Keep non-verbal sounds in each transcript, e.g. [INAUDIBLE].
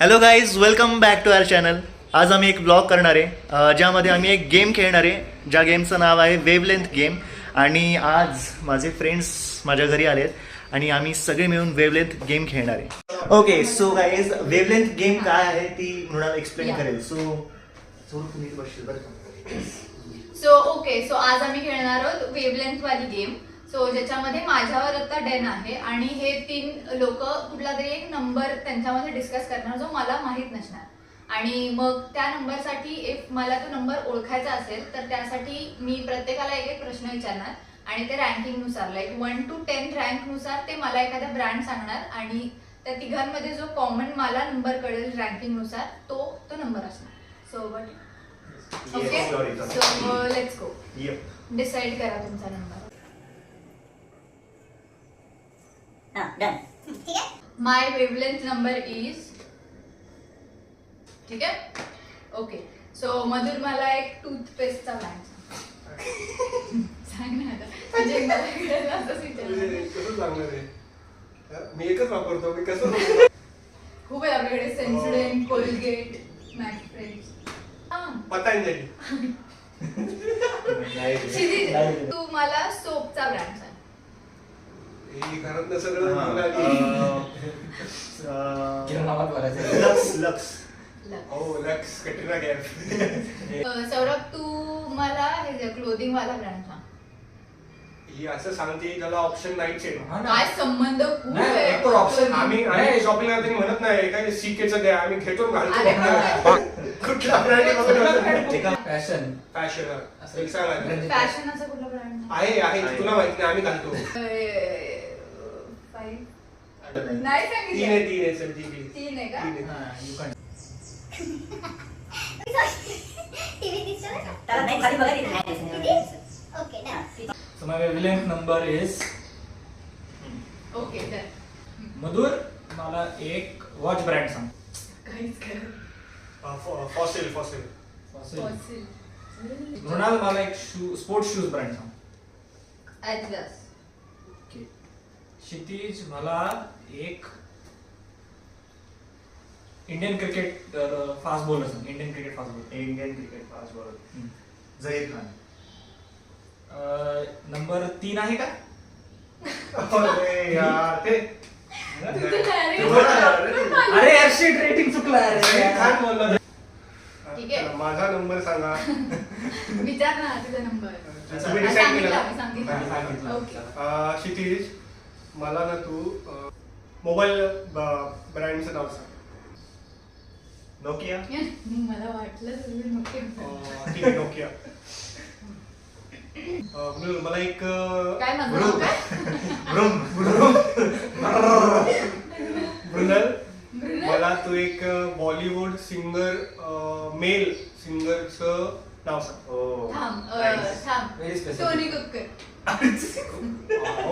Hello guys welcome back to our channel आज आम्ही एक ब्लॉग करणार आहे ज्यामध्ये आम्ही एक गेम खेळणार आहे ज्या गेमचं नाव आहे वेवलेंथ गेम आणि आज माझे फ्रेंड्स माझ्या घरी आलेत आणि आम्ही सगळे मिळून वेवलेंथ गेम खेळणार आहे. Okay so guys wavelength game काय आहे ती मृणाल एक्सप्लेन. करेल. सो तुम्ही बरं? सो ओके सो आज आम्ही खेळणार आहोत वेवलेंथ वाली गेम सो ज्याच्यामध्ये माझ्यावर आता डेन आहे आणि हे तीन लोक कुठला तरी एक नंबर त्यांच्यामध्ये डिस्कस करणार जो मला माहीत नसणार. आणि मग त्या नंबरसाठी इफ मला तो नंबर ओळखायचा असेल तर त्यासाठी मी प्रत्येकाला एक एक प्रश्न विचारणार आणि ते रँकिंगनुसार लाईक वन टू टेन रँकनुसार ते मला एखादा ब्रँड सांगणार आणि त्या तिघांमध्ये जो कॉमन मला नंबर कळेल रँकिंगनुसार तो तो नंबर असणार. So but okay. So let's go. Decide करा तुमचा नंबर हा डन ठीक आहे? माय वेवलेंथ नंबर इज ठीक आहे? ओके सो मधुर मला एक टूथपेस्टचा ब्रँड सांग. ना आता. म्हणजे [LAUGHS] मला असंच विचारलं. हा? मी एकच वापरतो मी कसं? [LAUGHS] खूप आहे आपल्याकडे Sensodyne Colgate Mac friends Patanjali. [LAUGHS] तू मला सोपचा ब्रँड सांग. ही घरातनं सगळं हा, [LAUGHS] लक्स लक्स. लक्ष. हो लक्स. कटरीना कॅफ सौरभ तू मला हे क्लोदिंग वाला ब्रँड सांग. ही असं सांगते त्याला ऑप्शन नाहीच आहे. काय संबंध? खूप नाही, आहे. एक तर option आम्ही आम्ही शॉपिंग करताना म्हणत नाही काय सीकेचं द्या आम्ही घेतो घालतो. अरे. कुठला ब्रँड Fashion. फॅशन असं एक सांगा. फॅशनाचा कुठला ब्रँड आहे? आहे तुला माहिती नाही आम्ही घालतो. नाही. तीन आहे सांगितलं. तीन आहे सर तीन आहे. तीन आहे का? तीन आहे. हा, you can. टीव्ही दिसतो ना त्याला नाही खाली बघा तिथे okay done So my wavelength number is okay Madhur मला एक वॉच ब्रँड सांग. काहीच करू. Fossil fossil Fossil. मृणाल मला एक शू स्पोर्ट्स शूज ब्रँड सांग. Adidas. क्षितिज मला एक इंडियन क्रिकेट फास्ट बॉलर सांग. Indian cricket fast bowler Indian cricket fast bowler Zaheer Khan. Number तीन आहे का? अरे यार ते. अरे हर्षित रेटिंग चुकला जहीर खान बोलला ठीक आहे. माझा नंबर सांगा. विचार ना तुझा नंबर तुम्ही केलं? सांगितलं. सांगितलं. ओके. अं, क्षितिज मला ना तू मोबाईल ब्रँडचं नाव सांग. नोकिया? [LAUGHS] मला वाटलं ठीक आहे नोकिया. मला एक मृणाल? मला तू एक बॉलिवूड सिंगर मेल सिंगरचं नाव थांब अं, nice. थांब. टोनी कक्कर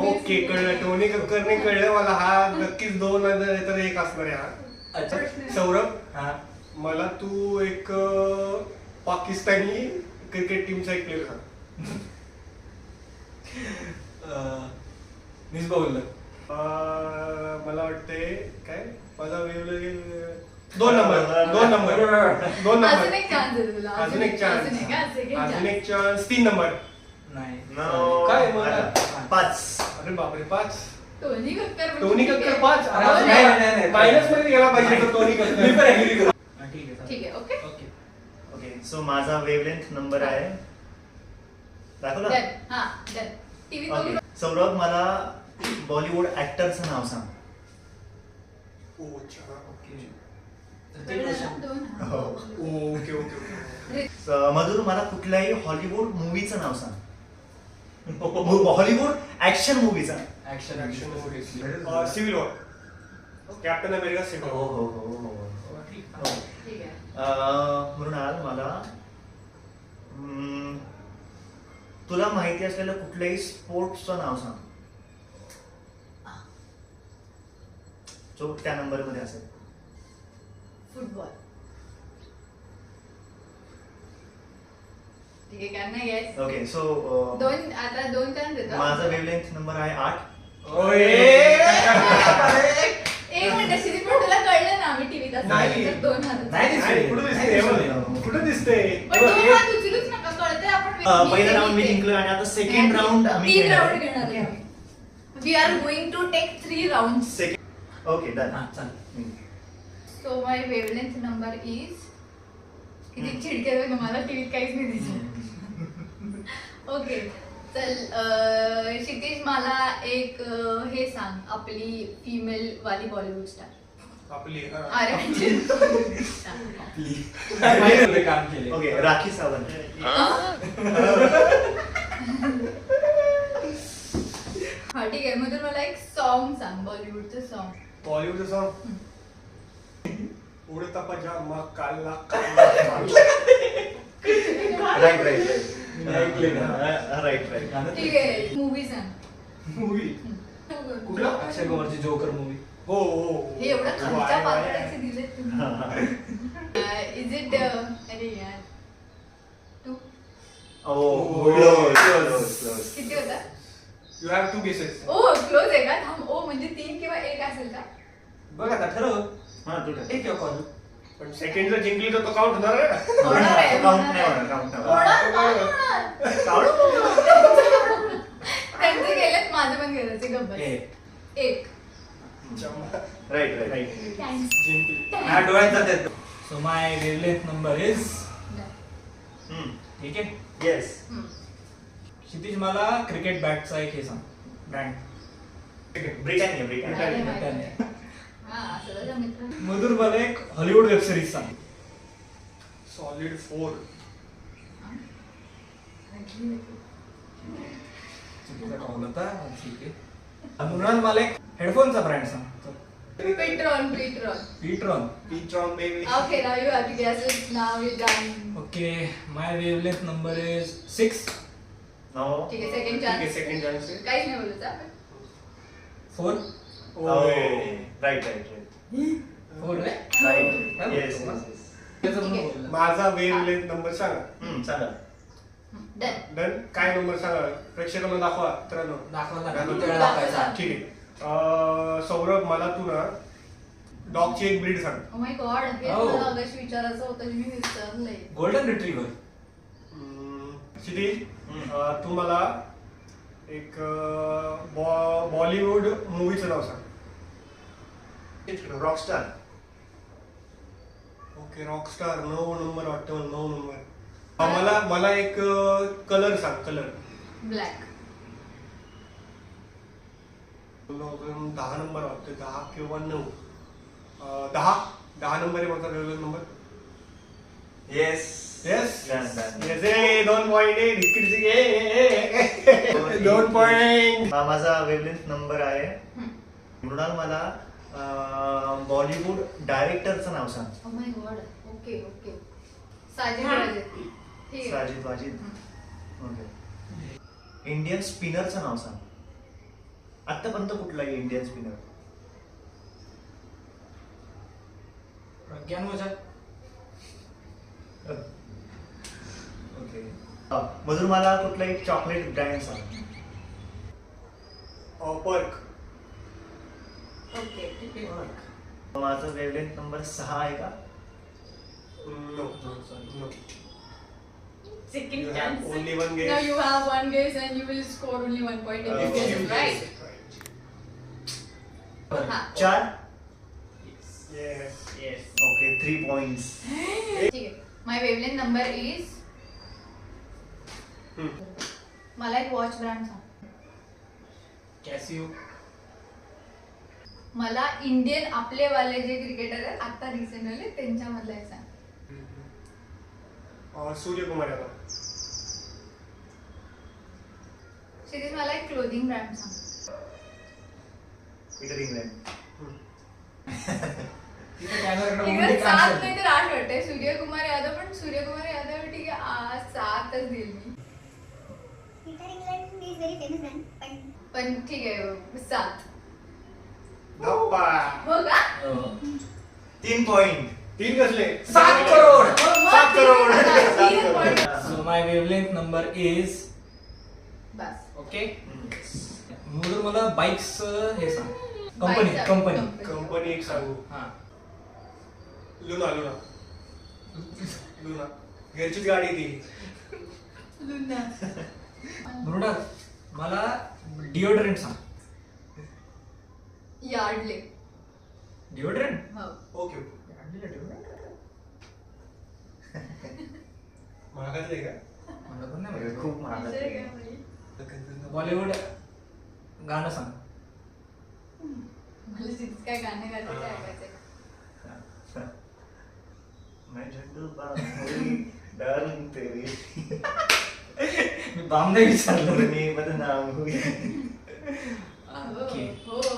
ओके कळलं. टोनी कक्करने कळलं. मला हा नक्कीच दोन हजार तर एक असणार आहे हा. अच्छा. सौरभ? हा. मला तू एक अं, पाकिस्तानी क्रिकेट टीमचा एक प्लेअर सांग. [LAUGHS] मिसबा बोललं. अं, मला वाटते काय? माझा वेगवेगळे दोन नंबर दोन नंबर दोन अजून नंबर एक चान्स आहे तुला अजून एक चान्स अजून एक हा, second अजून chance. एक चान्स तीन नंबर. नाही. काय पाच. अरे बापरे पाच. टोनी कक्कर टोनी ठीक आहे. कक्कर पाच अरे, नाही, नाही, नाही. मायनसमध्ये गेला पाहिजे तो टोनी मी पण कक्कर agree करतो. हा, ठीक आहे ठीक आहे ओके? ओके. ओके सो माझा वेवलेंथ नंबर आहे. दाखवला? डन. हा डन. TV okay. बघू सौरभ मला बॉलिवूड ऍक्टरचं नाव सांग. ओ, अच्छा, okay. Okay okay okay. Madhur मला कुठल्याही हॉलिवूड मूवीचं नाव सांग. हॉलिवूड ऍक्शन मूवीचं. action. movies. Uh, civil war. Captain America civil हो हो हो हो हो, ठीक. हो. ठीक आहे. अं, मृणाल मला तुला माहिती असलेलं कुठल्याही स्पोर्ट्सचं नाव सांग. जो त्या नंबरमध्ये असेल. फुटबॉल. ठीक आहे काय नाही guys? ओके सो दोन आता दोन चान्स देतो. माझा वेवलेंथ नंबर आहे आठ. ओए. [LAUGHS] एक मिनिट शिरी पण तुला कळलं ना आम्ही टीव्हीत नाही. तर दोन हात नाही नाही, दिसते. कुठं नाही दिसते? कुठं पण दोन हात उचलूच नका कळतंय आपण अं, पहिला राऊंड मी जिंकलोय आणि आता सेकंड राऊंड आम्ही तीन राऊंड घेणार आहे. We are going to take three round second okay done हा, चालेल. So my wavelength number is किती चिडके तुम्हाला? टीव्हीत काहीच नाही दिसत. [LAUGHS] ओके चल क्षितिज मला एक हे सांग. आपली फिमेल वाली बॉलिवूड स्टार आपली. अरे. माहिती होते काम केले ओके राखी सावंत. हा? ठीक आहे. मग तू मला एक सॉन्ग सांग बॉलिवूडचं सॉन्ग बॉलिवूडचं सॉन्ग उडता पजामा काला राईट राईट? राईट राईट ठीक आहे मूवी सांग मूवी कुठला? अक्षय कुमारची जोकर मूवी हो हो. हे एवढं खालच्या. पातळीचे इज इट अरे यार. तू? ओ क्लोज क्लोज क्लोज किती होता? You have two guesses oh close आहे का? थांब. ओ म्हणजे तीन किंवा एक असेल का? बघ आता ठरव. हा तू ठर. एक किंवा कॉल पण सेकंड जर जिंकली तर तो काउंट होणार आहे. ना आहे. नाही आहे. होणार, count नाही होणार. का होणार? त्यांचे गेलेत माझं पण गेलं ते गब्बर एक. एक. राईट राईट थँक्स जिंकली हा डोळ्यात जातात so my wavelength number is ठीक आहे? येस क्षितिज मला क्रिकेट बॅटचा एक हे सांग. ब्रँड ब्रिटानिया ब्रिटानिया मधुर मला एक हॉलिवूड वेब सिरीज सांग. Solid four. चुकीचा कॉल होता ठीक आहे. मृणाल मला एक हेडफोनचा ब्रँड सांग. PTron pTron pTron pTron baby Okay, now you have to guess it. Now we're done. Okay my wavelength number is six no ठीक आहे सेकंड ठीक आहे चान्स सेकंड नाही बोलत आपण. Right right right right yes. माझा wavelength number सांगा. सांगा. Done. डन काय नंबर सांगा? प्रेक्षकांना दाखवा मित्रांनो. दाखवा ठीक आहे. अं, सौरभ मला तू ना डॉगची एक ब्रीड सांग. Oh Oh. मला विचारायचं होतं मी. गोल्डन रिट्रीव्हर हम्म, क्षितिज. अं, तू मला एक बॉलिवूड मूवीचं नाव सांग. रॉकस्टार ओके रॉकस्टार नऊ नंबर वाटतं नऊ नंबर अं, मला मला एक कलर सांग कलर Black. दहा नंबर वाटतं दहा किंवा नऊ. अं, दहा दहा नंबर आहे माझा वेगवेगळा नंबर येस येस. येस ए दोन पॉईंट दोन [LAUGHS] पॉईंट माझा वेवलेंथ नंबर आहे. मृणाल मला बॉलिवूड डायरेक्टरचं नाव सांग. Oh my God. Okay, okay. Sajid Raje. ठीक आहे. साजिद वाजिद. ओके इंडियन स्पिनरचं नाव सांग. आतापर्यंत कुठला आहे इंडियन स्पिनर प्रज्ञान वजा. ओके मधुर मला कुठला एक चॉकलेट ब्रँड सांग. पर्क ठीक. माझा वेवलेंथ नंबर सहा आहे का no no Second You have chance. only one guess. Now you have one guess and you will score only one point if you guess it right. हा. चार Yes. Okay three points ठीक आहे my wavelength number is Hmm. मला एक watch brand सांग Casio मला Indian आपले वाले जे क्रिकेटर आहेत आता रिसेंट आले त्यांच्यामधला एक सांग. सूर्यकुमार यादव. क्षितिज मला एक क्लोथिंग ब्रँड सांग. पीटर [LAUGHS] इंग्लंड सात नाही तर आठ वाटते सूर्यकुमार यादव पण सूर्यकुमार यादव ठीक आहे. सातच देईल मी. Peter England is very famous man पण पण ठीक आहे सात. हो? का. तीन पॉइंट तीन कसले? सात करोड. सात करोड. सात. So my wavelength number is bus. Okay Madhur मला बाईक्स हे सांग. Company company company. कंपनी एक सांगू. हा. लुना लुना लुना घरचीच गाडी ती. लुना. [LAUGHS] मृणाल मला डिओड्रंट सांग. यार्डले. डिओड्रंट हो. Okay okay. [LAUGHS] महागातले का? मला पण नाही माहिती. खूप महाग विचार आहे. काय माहीत? बॉलिवूड गाणं सांग. मला तिथं काय गाणं गायचं ते ऐकायचंय. [LAUGHS] मैं झंडू तेरी. [LAUGHS] विचारलं. मी बदनाम हुई. ओके हो. हो.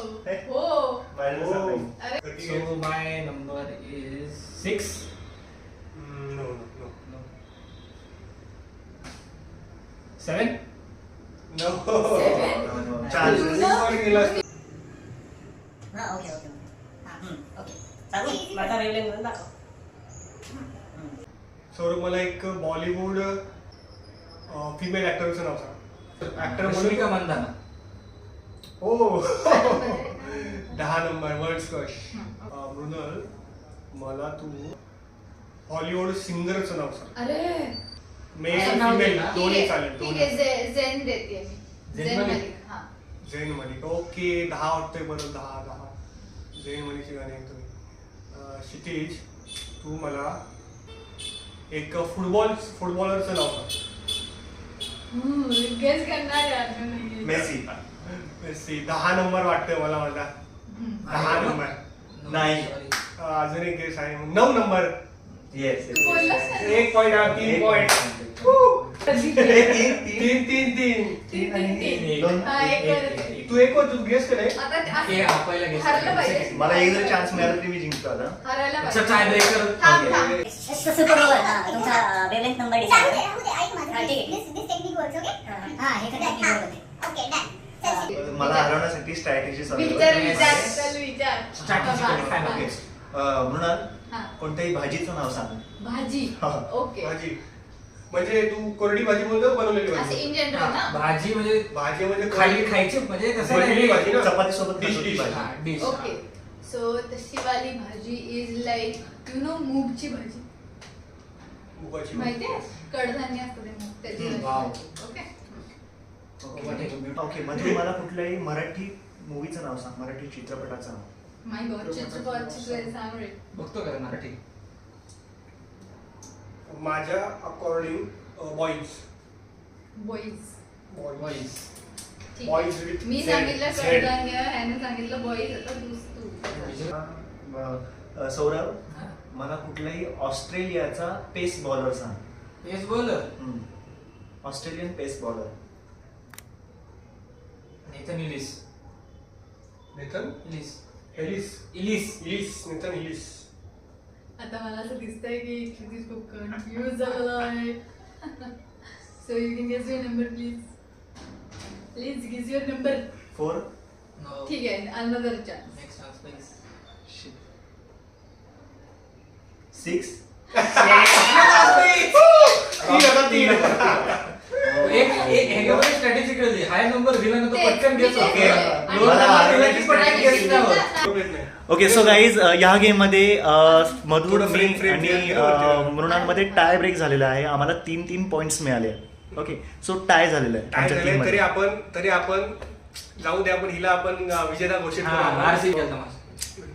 Number is six no no seven no No, no? हा ओके ओके हा ओके सांगू माझा वेवलेंथ म्हणून दाखव सौरभ मला एक बॉलिवूड फिमेल ऍक्टरचं नाव सांग ऍक्टर रश्मिका म्हणून मंदाना हो दहा नंबर वर्ल्ड स्कॉश हं. मृणाल मला तू हॉलिवूड सिंगरचं नाव सांग अरे मेल फिमेल. दोन्ही चालेल ठीक दोन्ही आहे देते मी जेन मलिक? मलिक हा जैन मलिक ओके दहा वाटतंय बरं दहा दहा जैन मलिकची गाणी तुम्ही अं, क्षितिज तू मला एक फुटबॉल फुटबॉलरचं नाव सांग गेस करणार यार मी नाही. मेसी मेस्सी दहा नंबर वाटतंय मला माझा हम्म. दहा नंबर नाही. अं, अजून एक गेस आहे नऊ नंबर येस तू बोललास ना? एक पॉईंट हा तीन पॉईंट कधी तीन [LAUGHS] तीन तीन तीन तीन तीन तीन एक. दोन. हा, एक तू एक तू गेस केलंय आता ते- हे पहिला guess हरलं केला. पाहिजे Second. मला एक जर चान्स मिळाला तरी मी जिंकतो आता हरायला अच्छा, पाहिजे. tie breaker. थांब थांब तसं बरोबर हा तुमचा वेवलेंथ नंबर डिसाईड राहू दे, राहू दे, ऐक माझं. हा, ठीक आहे. This- this technique works, okay? हा हे कधी Right, हा. Okay, done. मला हरवण्यासाठी स्ट्रॅटेजी विचार चल? मृणाल हा. कोणत्याही भाजीचं नाव सांग. भाजी. हा. ओके. भाजी. म्हणजे तू कोरडी भाजी बोलतो बनवलेली असे भाजी इन जनरल ना भाजी म्हणजे भाजी म्हणजे खाली खायची म्हणजे कसं नाही. भाजी ना? चपाती सोबत Dish. भाजी. dish. ओके. सो तशी वाली भाजी इज लाईक यु नो मूगची भाजी? मुगाची भाजी. माहितीये? कडधान्य असतं ते मूग त्याची हम्म. Okay Okay, what is it? Okay म्हणजे मला कुठल्याही मराठी मूवीचं नाव सांग मराठी चित्रपटाचं नाव. माय गॉड चित्रपट चित्र सांग रे बघतो का मराठी? माझ्या अकॉर्डिंग बॉईज बॉईज Boys. आहे. with मी सांगितलं. कडधान्य ह्याने सांगितलं बॉईज आता तू. सौरभ. मला कुठल्याही ऑस्ट्रेलियाचा पेस बॉलर सांग. Bowler. हम्म. Australian pace bowler Nathan Ellis. Nathan Ellis. Ellis Ellis. Ellis Nathan Ellis आता मला असं दिसतंय की क्षितिज खूप कन्फ्युज झालाय. So you can guess your number please please guess your number four No. ठीक आहे another chance Next chance, please. Six तीन [LAUGHS] आता तीन एक एक ह्याच्यामध्ये स्ट्रॅटेजी कळली हाय नंबर दिला ना तो पटकन घेत Okay. दोन मला नंबर दिला की आवडली पटकन strategy. घेत नाही. ओके सो गाईज ह्या गेममध्ये मधुर मी आणि. मृणालमध्ये टाय ब्रेक झालेला आहे. आम्हाला तीन तीन पॉइंट्स मिळाले. ओके सो टाय झालेलं आहे आमच्या तरी. आपण तरी आपण जाऊ दे आपण हिला आपण अं, विजेता घोषित हा, करू.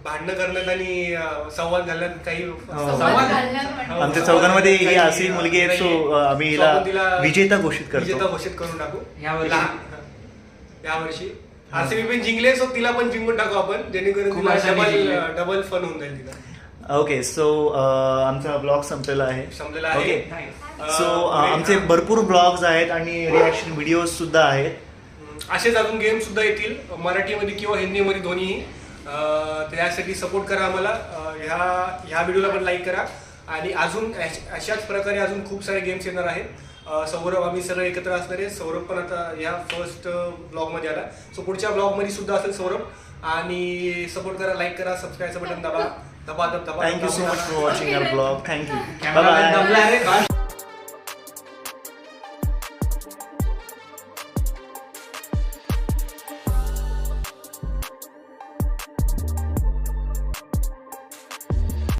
भांडणं करण्यात आणि अं, संवाद घालण्यात काही हो. संवाद घालण्यात आमच्या चौघांमध्ये ही अशी मुलगी आहे सो आम्ही हिला विजेता घोषित विजेता करतो घोषित करून टाकू. या. लहान- या वर्षी. आरसीबी पण जिंकले सो तिला पण जिंकून टाकू आपण. जेणेकरून डबल. डबल फन होऊन जाईल तिला. ओके सो आमचा ब्लॉग संपलेला आहे. संपलेला आहे. सो आमचे भरपूर ब्लॉग्स आहेत आणि रिॲक्शन व्हिडिओ सुद्धा आहेत. असेच अजून गेम सुद्धा येतील मराठीमध्ये किंवा हिंदीमध्ये दोन्ही अं, त्यासाठी सपोर्ट करा आम्हाला. ह्या ह्या व्हिडिओला पण लाईक करा. आणि अजून अश- अशाच प्रकारे अजून खूप सारे गेम्स येणार आहेत. सौरभ आम्ही सगळे एकत्र असणार. आहे सौरभ पण आता ह्या फर्स्ट ब्लॉगमध्ये आला. सो पुढच्या ब्लॉगमध्ये सुद्धा असेल सौरभ. आणि सपोर्ट करा लाईक करा सबस्क्राईबचं बटन दाबा. दबा दब दबा thank you so much for watching your blog thank you